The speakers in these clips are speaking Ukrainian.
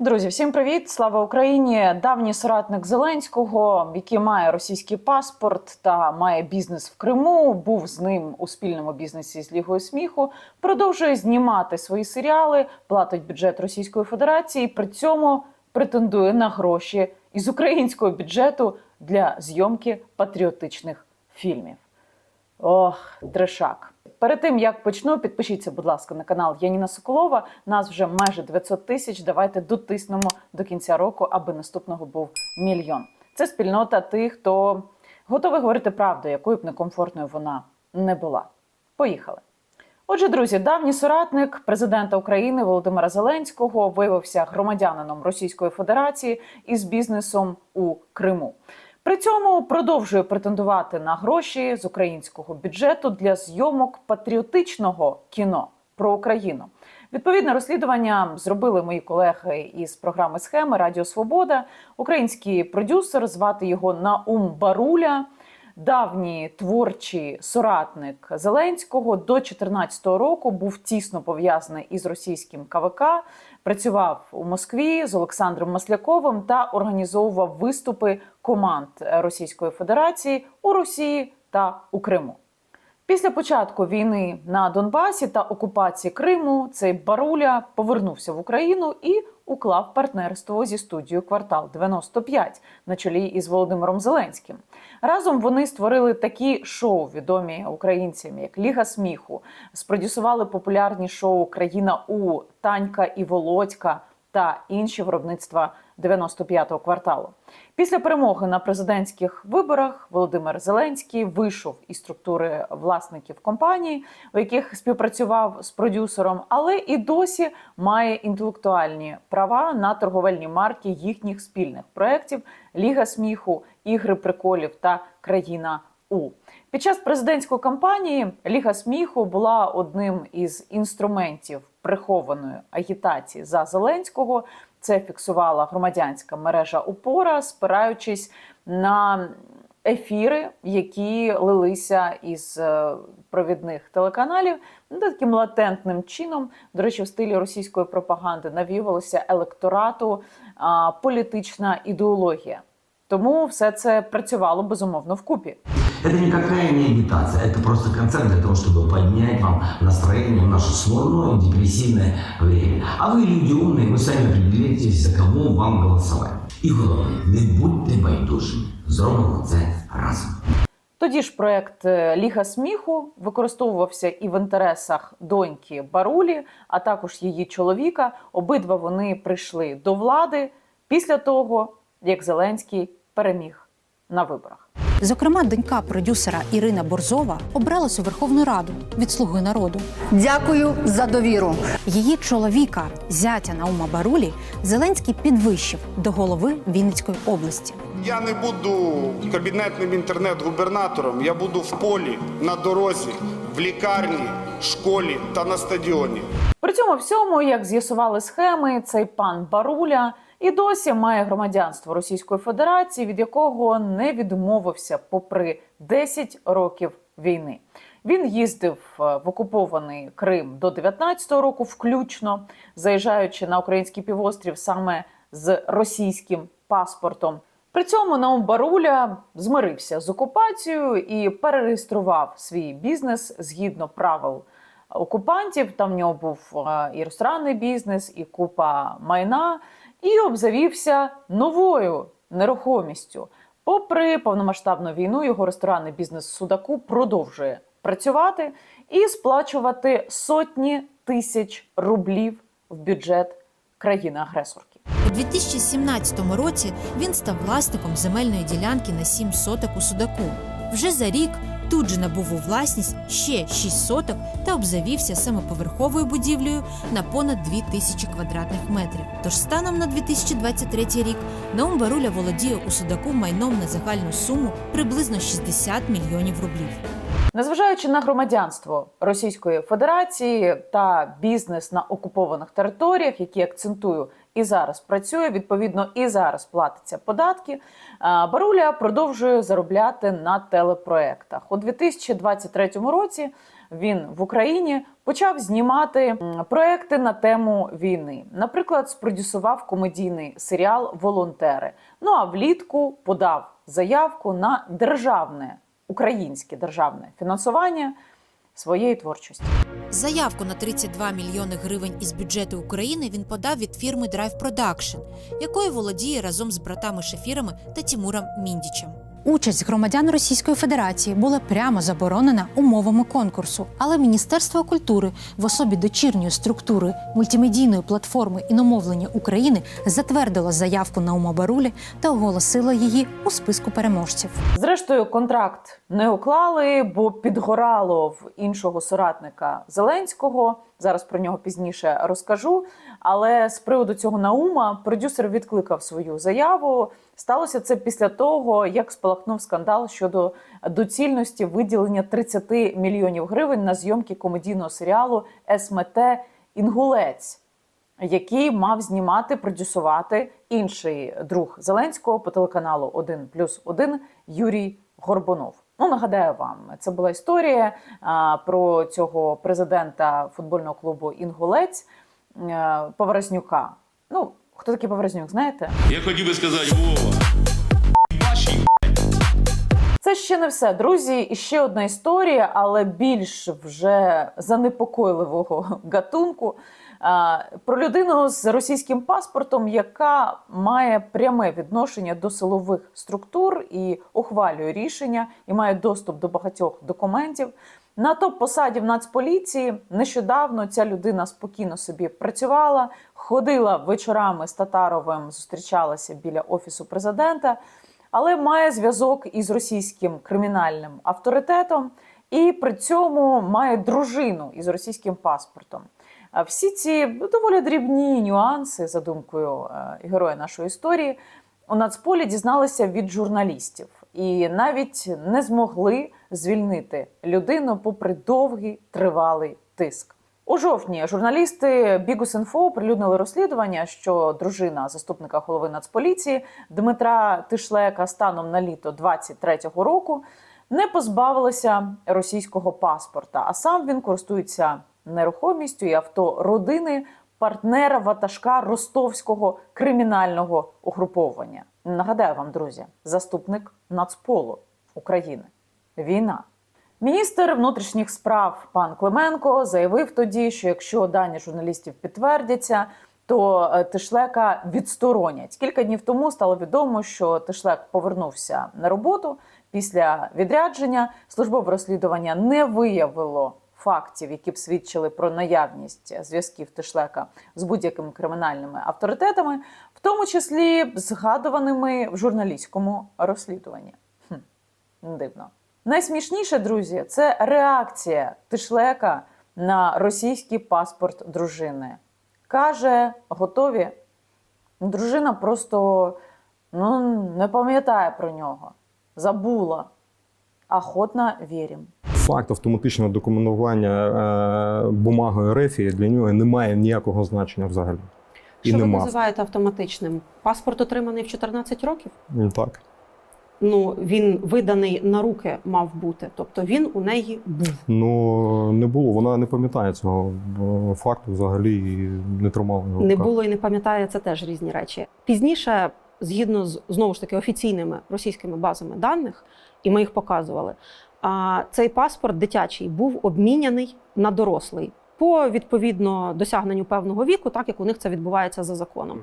Друзі, всім привіт! Слава Україні! Давній соратник Зеленського, який має російський паспорт та має бізнес в Криму, був з ним у спільному бізнесі з Лігою сміху. Продовжує знімати свої серіали, платить бюджет Російської Федерації. При цьому претендує на гроші із українського бюджету для зйомки патріотичних фільмів. Ох, трешак. Перед тим як почну, підпишіться, будь ласка, на канал Яніна Соколова. Нас вже майже 900 тисяч. Давайте дотиснемо до кінця року, аби наступного був мільйон. Це спільнота тих, хто готовий говорити правду, якою б некомфортною вона не була. Поїхали. Отже, друзі, давній соратник президента України Володимира Зеленського виявився громадянином Російської Федерації із бізнесом у Криму. При цьому продовжує претендувати на гроші з українського бюджету для зйомок патріотичного кіно про Україну. Відповідне розслідування зробили мої колеги із програми Схеми Радіо Свобода. Український продюсер звати його Наум Баруля. Давній творчий соратник Зеленського до 2014 року був тісно пов'язаний із російським КВК, працював у Москві з Олександром Масляковим та організовував виступи команд Російської Федерації у Росії та у Криму. Після початку війни на Донбасі та окупації Криму цей Баруля повернувся в Україну і уклав партнерство зі студією Квартал 95 на чолі із Володимиром Зеленським. Разом вони створили такі шоу, відомі українцям, як Ліга сміху, спродюсували популярні шоу Країна У Танька і Володька та інші виробництва 95-го кварталу. Після перемоги на президентських виборах Володимир Зеленський вийшов із структури власників компанії, у яких співпрацював з продюсером, але і досі має інтелектуальні права на торговельні марки їхніх спільних проєктів Ліга сміху, ігри приколів та країна У. Під час президентської кампанії Ліга сміху була одним із інструментів прихованої агітації за Зеленського. Це фіксувала громадянська мережа УПОРА, спираючись на ефіри, які лилися із е, провідних телеканалів, ну, таким латентним чином, до речі, в стилі російської пропаганди навівалося електорату а, політична ідеологія. Тому все це працювало безумовно вкупі. Это никакая не агитация, это просто концерт для того, чтобы поднять вам настроение в наше сложное депрессивное время. А вы, люди умные, вы сами определитесь, за кого вам голосовать. І головне, не будьте байдужими. Зробимо це разом. Тоді ж проект е, Ліга сміху використовувався і в інтересах доньки Барулі, а також її чоловіка. Обидва вони прийшли до влади після того, як Зеленський переміг на виборах. Зокрема, донька продюсера Ірина Борзова обралась у Верховну Раду від Слуги народу. Дякую за довіру. Її чоловіка, зятя Наума Барулі, Зеленський підвищив до голови Вінницької області. Я не буду кабінетним інтернет-губернатором, я буду в полі, на дорозі, в лікарні, школі та на стадіоні. При цьому всьому, як з'ясували схеми, цей пан Баруля і досі має громадянство Російської Федерації, від якого не відмовився попри 10 років війни. Він їздив е, в окупований Крим до 19-го року, включно заїжджаючи на український півострів саме з російським паспортом. При цьому Наум Баруля змирився з окупацією і перереєстрував свій бізнес згідно правил окупантів. Там в нього був е, і ресторанний бізнес, і купа майна, і обзавівся новою нерухомістю. Попри повномасштабну війну, його ресторанний бізнес Судаку продовжує працювати і сплачувати сотні тисяч рублів в бюджет країни-агресорки. У 2017 році він став власником земельної ділянки на 7 соток у Судаку. Вже за рік тут же набув у власність ще 6 соток та обзавівся самоповерховою будівлею на понад 2 тисячі квадратних метрів. Тож станом на 2023 рік Наум Баруля володіє у Судаку майном на загальну суму приблизно 60 мільйонів рублів. Незважаючи на громадянство Російської Федерації та бізнес на окупованих територіях, які акцентую і зараз працює, відповідно, і зараз платиться податки. Баруля продовжує заробляти на телепроектах у 2023 році. він в Україні почав знімати проекти на тему війни. Наприклад, спродюсував комедійний серіал Волонтери. Ну а влітку подав заявку на державне українське державне фінансування своєї творчості. Заявку на 32 мільйони гривень із бюджету України він подав від фірми Drive Production, якою володіє разом з братами Шефірами та Тімуром Міндічем. Участь громадян Російської Федерації була прямо заборонена умовами конкурсу, але Міністерство культури в особі дочірньої структури мультимедійної платформи іномовлення України затвердило заявку на Барулі та оголосило її у списку переможців. Зрештою, контракт не уклали, бо підгорало в іншого соратника Зеленського. Зараз про нього пізніше розкажу. Але з приводу цього Наума продюсер відкликав свою заяву. Сталося це після того, як спалахнув скандал щодо доцільності виділення 30 мільйонів гривень на зйомки комедійного серіалу СМТ Інгулець який мав знімати, продюсувати інший друг Зеленського по телеканалу 1 плюс 1 Юрій Горбунов. Ну нагадаю вам, це була історія а, про цього президента футбольного клубу Інгулець Поворознюка. Ну, хто такий Поворознюк, знаєте? Я хотів би сказати, Вова, Це ще не все, друзі. І ще одна історія, але більш вже занепокойливого гатунку. Про людину з російським паспортом, яка має пряме відношення до силових структур і ухвалює рішення, і має доступ до багатьох документів. На топ-посаді в Нацполіції нещодавно ця людина спокійно собі працювала, ходила вечорами з Татаровим, зустрічалася біля офісу президента але має зв'язок із російським кримінальним авторитетом і при цьому має дружину із російським паспортом. Всі ці доволі дрібні нюанси, за думкою е, героя нашої історії, у Нацполі дізналися від журналістів і навіть не змогли звільнити людину попри довгий тривалий тиск. У жовтні журналісти Бігус.Інфо оприлюднили розслідування, що дружина заступника голови Нацполіції Дмитра Тишлека станом на літо 23-го року не позбавилася російського паспорта, а сам він користується нерухомістю і авто родини партнера ватажка ростовського кримінального угруповання. Нагадаю вам, друзі, заступник Нацполу України. Війна. Міністр внутрішніх справ пан Клименко заявив тоді, що якщо дані журналістів підтвердяться, то е, Тишлека відсторонять. Кілька днів тому стало відомо, що Тишлек повернувся на роботу після відрядження. Службове розслідування не виявило фактів, які б свідчили про наявність зв'язків Тишлека з будь-якими кримінальними авторитетами, в тому числі згадуваними в журналістському розслідуванні. Хм, дивно. Найсмішніше, друзі, це реакція Тишлека на російський паспорт дружини. Каже, готові. Дружина просто ну, не пам'ятає про нього, забула. Охотно вірим. Факт автоматичного документування е, бумагою рефії для нього не має ніякого значення взагалі. І Що ви нема. називаєте автоматичним? Паспорт отриманий в 14 років? Ну, Так. Ну він виданий на руки мав бути, тобто він у неї був. Ну не було, вона не пам'ятає цього е, факту взагалі і не тримала його. Не було і не пам'ятає це теж різні речі. Пізніше, згідно з знову ж таки офіційними російськими базами даних, і ми їх показували. А цей паспорт дитячий був обміняний на дорослий по відповідно досягненню певного віку, так як у них це відбувається за законом.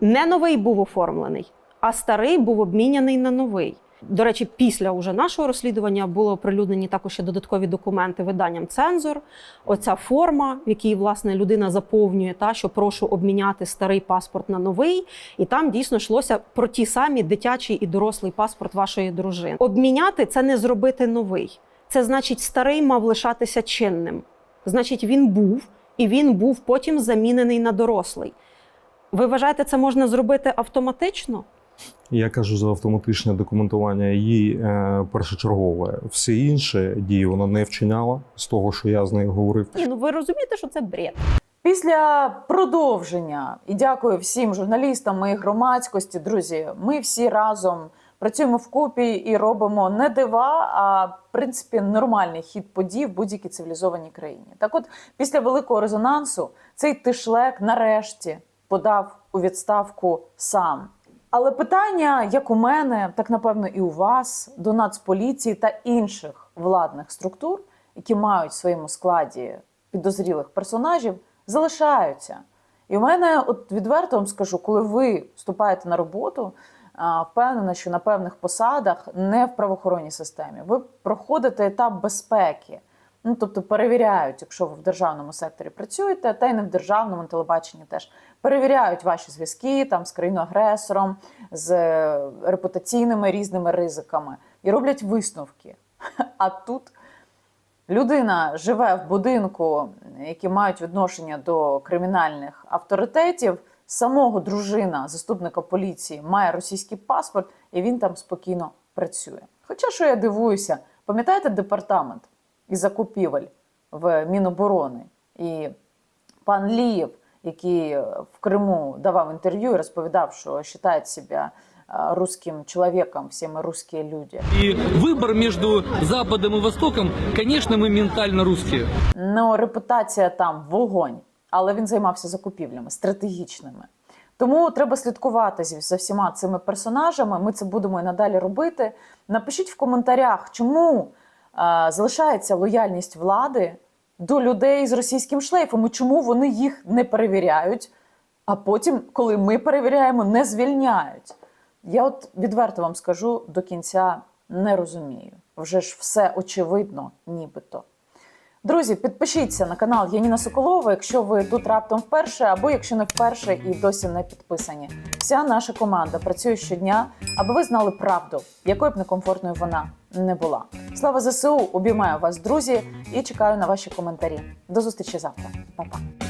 Не новий був оформлений, а старий був обміняний на новий. До речі, після уже нашого розслідування було оприлюднені також ще додаткові документи виданням цензор. Оця форма, в якій власне людина заповнює, та що прошу обміняти старий паспорт на новий, і там дійсно йшлося про ті самі дитячий і дорослий паспорт вашої дружини. Обміняти це не зробити новий. Це значить, старий мав лишатися чинним. Значить, він був, і він був потім замінений на дорослий. Ви вважаєте, це можна зробити автоматично? Я кажу за автоматичне документування її е, першочергове. Всі інші дії вона не вчиняла з того, що я з нею говорив. Ні, ну ви розумієте, що це бред. Після продовження і дякую всім журналістам і громадськості, друзі. Ми всі разом працюємо вкупі і робимо не дива, а в принципі нормальний хід подій в будь-якій цивілізованій країні. Так, от після великого резонансу цей тишлек нарешті подав у відставку сам. Але питання, як у мене, так напевно і у вас, до Нацполіції та інших владних структур, які мають в своєму складі підозрілих персонажів, залишаються. І у мене, от відверто вам скажу, коли ви вступаєте на роботу, впевнена, що на певних посадах не в правоохоронній системі, ви проходите етап безпеки. Ну, тобто перевіряють, якщо ви в державному секторі працюєте, та й не в державному телебаченні теж перевіряють ваші зв'язки там з країною-агресором, з е, репутаційними різними ризиками і роблять висновки. А тут людина живе в будинку, які мають відношення до кримінальних авторитетів. Самого дружина заступника поліції має російський паспорт, і він там спокійно працює. Хоча що я дивуюся, пам'ятаєте департамент із закупівель в Міноборони і пан Лієв, який в Криму давав інтерв'ю і розповідав, що вважає себе а, русским чоловіком, всі ми русські люди. И выбор между Западом и Востоком, конечно, мы ментально русские. Ну, репутація там вогонь, але він займався закупівлями стратегічними. Тому треба слідкувати зі- за всіма цими персонажами. Ми це будемо і надалі робити. Напишіть в коментарях, чому е, залишається лояльність влади до людей з російським шлейфом і чому вони їх не перевіряють, а потім, коли ми перевіряємо, не звільняють. Я от відверто вам скажу до кінця не розумію. Вже ж все очевидно, нібито. Друзі, підпишіться на канал Яніна Соколова, якщо ви тут раптом вперше, або якщо не вперше і досі не підписані. Вся наша команда працює щодня, аби ви знали правду, якою б некомфортною вона не була. Слава ЗСУ! Обіймаю вас, друзі, і чекаю на ваші коментарі. До зустрічі завтра. Па-па.